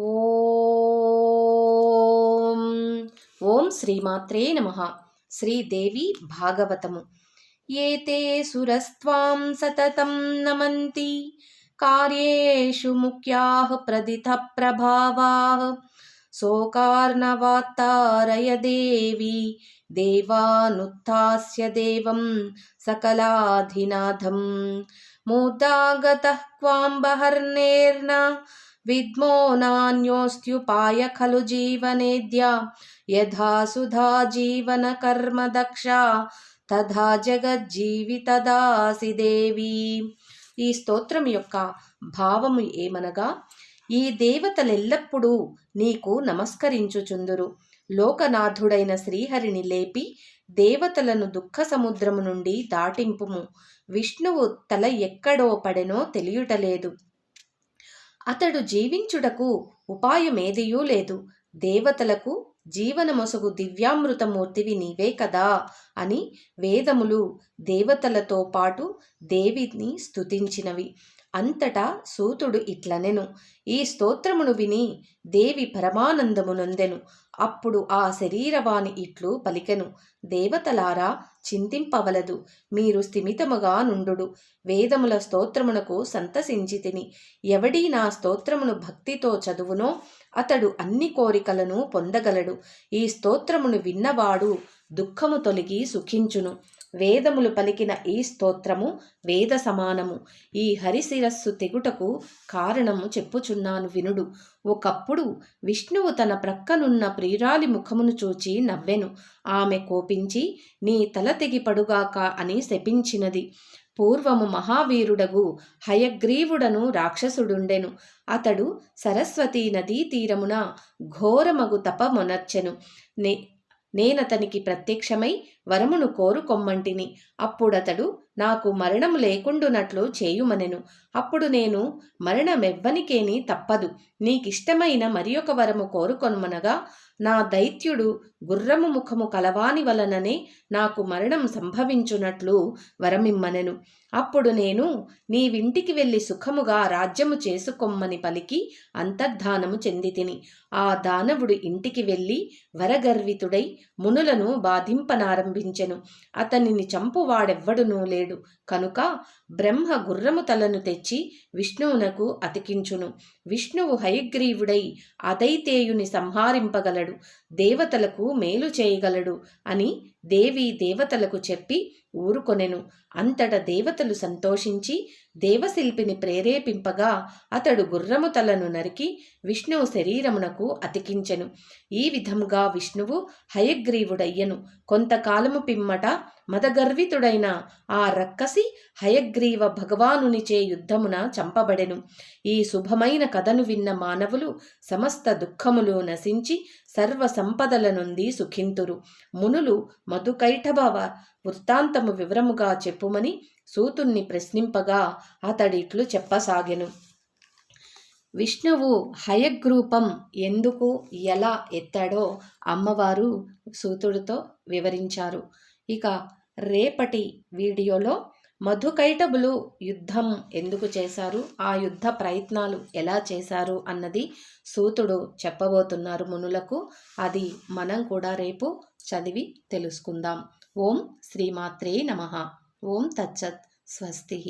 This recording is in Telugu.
ఓం ఓం శ్రీమాత్రే నమ శ్రీదేవి భాగవతము ఏతే సురస్త్వాం సతతం నమంతి కార్యేషు ముఖ్యాः ప్రదితప్రభావాः శోకార్ణవాత్తారయ దేవి దేవానుత్థాస్య దేవం सकलाधिनाथं मूर्धागतः क्वाम्बहर्नेर्न विद्मो नान्योऽस्त्युपाय खलु जीवनेद्या यथा सुधा जीवनकर्मदक्षा తథా జగజ్జీవితదాసి దేవి ఈ స్తోత్రం యొక్క భావము ఏమనగా ఈ దేవతలెల్లప్పుడూ నీకు నమస్కరించుచుందురు లోకనాథుడైన శ్రీహరిని లేపి దేవతలను దుఃఖ సముద్రము నుండి దాటింపుము విష్ణువు తల ఎక్కడో పడెనో తెలియుటలేదు అతడు జీవించుటకు ఉపాయమేదియూ లేదు. దేవతలకు జీవనమొసగు దివ్యామృతమూర్తివి నీవే కదా అని వేదములు దేవతలతో పాటు దేవిని స్తుతించినవి. అంతటా సూతుడు ఇట్లనెను. ఈ స్తోత్రమును విని దేవి పరమానందము నొందెను. అప్పుడు ఆ శరీరవాణి ఇట్లు పలికెను. దేవతలారా చింతింపవలదు. మీరు స్థిమితముగా నుండు వేదముల స్తోత్రమునకు సంతసించి తిని ఎవడీ నా స్తోత్రమును భక్తితో చదువునో అతడు అన్ని కోరికలను పొందగలడు. ఈ స్తోత్రమును విన్నవాడు దుఃఖము తొలగి సుఖించును. వేదములు పలికిన ఈ స్తోత్రము వేద సమానము. ఈ హరిశిరస్సు తెగుటకు కారణము చెప్పుచున్నాను వినుడు. ఒకప్పుడు విష్ణువు తన ప్రక్కనున్న ప్రియురాలి ముఖమును చూచి నవ్వెను. ఆమె కోపించి నీ తల తెగిపడుగాక అని శపించినది. పూర్వము మహావీరుడగు హయగ్రీవుడను రాక్షసుడుండెను. అతడు సరస్వతీ నదీ తీరమున ఘోరమగు తపమొనర్చెను. నే నేనతనికి ప్రత్యక్షమై వరమును కోరుకొమ్మంటిని. అప్పుడతడు నాకు మరణము లేకుండునట్లు చేయుమనెను. అప్పుడు నేను మరణమెవ్వనికేని తప్పదు. నీకిష్టమైన మరి ఒక వరము కోరుకొనుమనగా నా దైత్యుడు గుర్రము ముఖము కలవాని వలననే నాకు మరణం సంభవించునట్లు వరమిమ్మనెను. అప్పుడు నేను నీవింటికి వెళ్ళి సుఖముగా రాజ్యము చేసుకొమ్మని పలికి అంతర్ధానము చెందితిని. ఆ దానవుడు ఇంటికి వెళ్ళి వరగర్వితుడై మునులను బాధింపనారంభించెను. అతనిని చంపువాడెవ్వడునూ లేడు. కనుక బ్రహ్మ గుర్రము తలను తెచ్చి విష్ణువునకు అతికించును. విష్ణువు హయగ్రీవుడై అదైతేయుని సంహారింపగలడు. దేవతలకు మేలు చేయగలడు అని దేవి దేవతలకు చెప్పి ఊరుకొనెను. అంతట దేవతలు సంతోషించి దేవశిల్పిని ప్రేరేపింపగా అతడు గుర్రము తలను నరికి విష్ణువు శరీరమునకు అతికించెను. ఈ విధముగా విష్ణువు హయగ్రీవుడయ్యను. కొంతకాలము పిమ్మట మదగర్వితుడైన ఆ రక్కసి హయగ్రీవ భగవానునిచే యుద్ధమున చంపబడెను. ఈ శుభమైన కథను విన్న మానవులు సమస్త దుఃఖములు నశించి సర్వ సంపదల నుండి సుఖింతురు. మునులు మధుకైఠభవ వృత్తాంతము వివరముగా చెప్పుమని సూతుణ్ణి ప్రశ్నింపగా అతడిట్లు చెప్పసాగెను. విష్ణువు హయగ్రూపం ఎందుకు ఎలా ఎత్తాడో అమ్మవారు సూతుడితో వివరించారు. ఇక రేపటి వీడియోలో మధుకైటబులు యుద్ధం ఎందుకు చేశారు? ఆ యుద్ధ ప్రయత్నాలు ఎలా చేశారు? అన్నది సూతుడు చెప్పబోతున్నారు మునులకు. అది మనం కూడా రేపు చదివి తెలుసుకుందాం. ఓం శ్రీమాత్రే నమ. ఓం తచ్చత్ స్వస్తి.